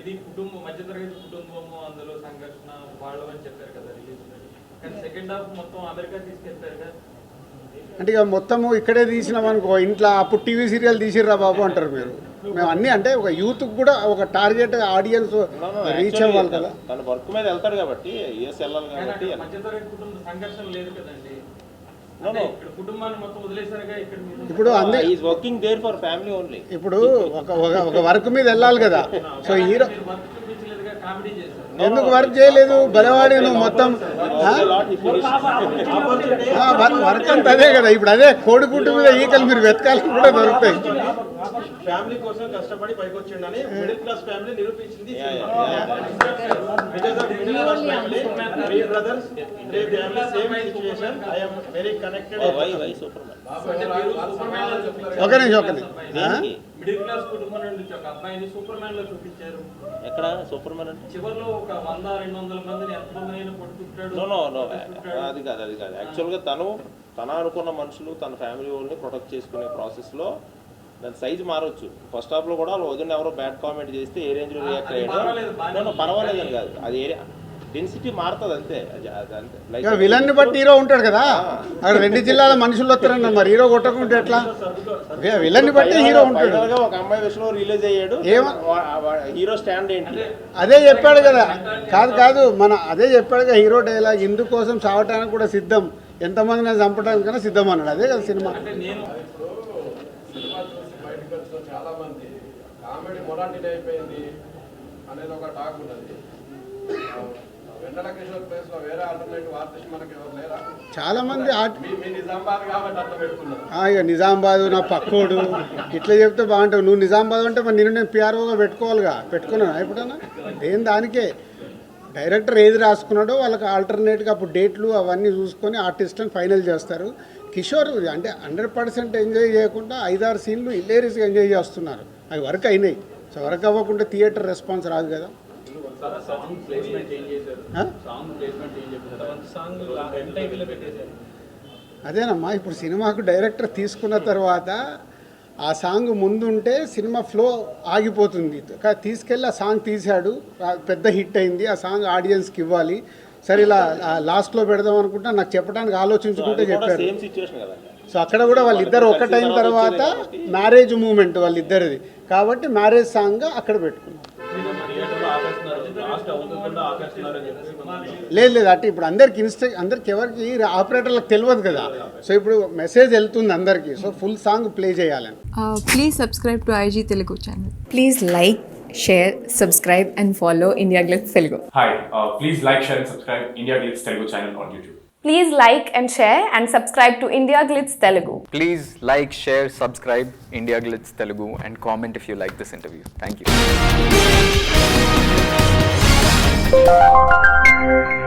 ఇది కుటుంబం మధ్యతరగతి కుటుంబము అందులో సంఘర్షణ వాళ్ళు అని చెప్పారు కదా రిలీజ్ కానీ సెకండ్ హాఫ్ మొత్తం అమెరికా తీసుకెళ్తారు కదా. అంటే ఇక మొత్తము ఇక్కడే తీసినాం అనుకో ఇంట్లో అప్పుడు టీవీ సీరియల్ తీసిర్రా బాబు అంటారు మీరు. మేము అన్నీ అంటే ఒక యూత్కి కూడా ఒక టార్గెట్ ఆడియన్స్ రీచ్ అవ్వాలి కదా. తన వర్క్ మీద వెళ్తాడు కాబట్టి యూఎస్ వెళ్ళాలి కాబట్టి సంఘర్షణ లేదు కదండి. ఇప్పుడు working there for family only ఇప్పుడు ఒక ఒక ఒక వర్క్ మీద వెళ్ళాలి కదా. సో హీరో ఎందుకు వర్క్ చేయలేదు? బలవాడి నువ్వు మొత్తం వర్క్ అంతా అదే కదా. ఇప్పుడు అదే కోడిగుడ్డు మీద ఈకలు మీరు వెతకాలని కూడా దొరుకుతాయి. ఫ్యామిలీ కోసం కష్టపడి పైకి వచ్చిండని మిడిల్ క్లాస్ ఫ్యామిలీ నిరూపించింది. Why why super man. ఒక నిమిషం, ఒక నిమిషం. మిడిల్ క్లాస్ కుటుంబం నుంచి ఒక అబ్బాయిని సూపర్ మ్యాన్లో చూపించారు. ఎక్కడ? సూపర్ మ్యాన్ అంటే? చివర్లో ఒక వంద రెండు వందల మందిని ఎంతమంది కొట్టుకుంటాడు. అది కాదు అది కాదు. యాక్చువల్గా తను తన అనుకున్న మనుషులు తన ఫ్యామిలీ వాళ్ళని ప్రొటెక్ట్ చేసుకునే ప్రాసెస్లో దాని సైజు మారొచ్చు. ఫస్ట్ హాఫ్లో కూడా వాళ్ళు వదిన ఎవరో బ్యాడ్ కామెంట్ చేస్తే ఏ రేంజ్లో రియాక్ట్ అది పర్వాలేదు, అయ్యాడు బాగానే No, no, ఉంది. పర్వాలేదు అని కాదు. అది ఏరియా డెన్సిటీ మారుతుంది అంతే. అంతే విలన్ బట్టి హీరో ఉంటాడు కదా. అక్కడ రెండు జిల్లాల మనుషులు వస్తారన్న మరి. హీరో కొట్టకుంటే ఎట్లా? విలన్ బట్టి హీరో ఉంటాడు. ఒక అమ్మాయి విషయంలో రిలీజ్ అయ్యాడు. హీరో స్టాండ్ ఏంటి? అదే. చెప్పాడు కదా. కాదు కాదు. మన అదే చెప్పాడు కదా హీరో డైలాగ్ ఇందుకోసం చావటానికి కూడా సిద్ధం. ఎంతమందిని చంపడానికైనా సిద్ధం అన్నాడు. అదే కదా సినిమా. అంటే నేను సినిమా చూసి బయటకు వచ్చిన చాలా మంది కామెడీ అయిపోయింది అనేది ఒక టాక్ ఉన్నది. చాలా మంది ఇక నిజామాబాద్ నా పక్కోడు. ఇట్లా చెప్తే బాగుంటావు. నువ్వు నిజామాబాద్ అంటే మరి నేను నేను పిఆర్ఓగా పెట్టుకోవాలిగా. పెట్టుకున్నాను ఎప్పుడన్నా? ఏం దానికే. డైరెక్టర్ ఏది రాసుకున్నాడో వాళ్ళకి ఆల్టర్నేట్గా అప్పుడు డేట్లు అవన్నీ చూసుకొని ఆర్టిస్ట్ని ఫైనల్ చేస్తారు. కిషోర్ అంటే హండ్రెడ్ పర్సెంట్ ఎంజాయ్ చేయకుండా ఐదారు సీన్లు ఇల్లేరీస్గా ఎంజాయ్ చేస్తున్నారు. అవి వర్క్ అయినాయి. సో వర్క్ అవ్వకుండా థియేటర్ రెస్పాన్స్ రాదు కదా. అదేనమ్మా ఇప్పుడు సినిమాకు డైరెక్టర్ తీసుకున్న తర్వాత ఆ సాంగ్ ముందుంటే సినిమా ఫ్లో ఆగిపోతుంది. తీసుకెళ్ళి ఆ సాంగ్ తీశాడు పెద్ద హిట్ అయింది ఆ సాంగ్ ఆడియన్స్కి ఇవ్వాలి. సరే ఇలా లాస్ట్లో పెడదాం అనుకుంటా నాకు చెప్పడానికి ఆలోచించుకుంటే చెప్పారు. సో అక్కడ కూడా వాళ్ళిద్దరు ఒకటైన తర్వాత మ్యారేజ్ మూమెంట్ వాళ్ళిద్దరిది. కాబట్టి మ్యారేజ్ సాంగ్ అక్కడ పెట్టుకున్నాం. లేదు లేదు అంటే ఇప్పుడు అందరికి ఇన్స్ట్రక్ అందరికి ఎవరికి ఆపరేటర్లకు తెలియదు కదా. సో ఇప్పుడు మెసేజ్ వెళ్తుంది అందరికి. సో ఫుల్ సాంగ్ ప్లే చేయాలని. Please subscribe to IG Telugu channel please like share subscribe and follow India Glitz Telugu hi please like share subscribe India Glitz Telugu channel on YouTube please like and share and subscribe to India Glitz Telugu please like share subscribe India Glitz Telugu and comment if you like this interview thank you thank you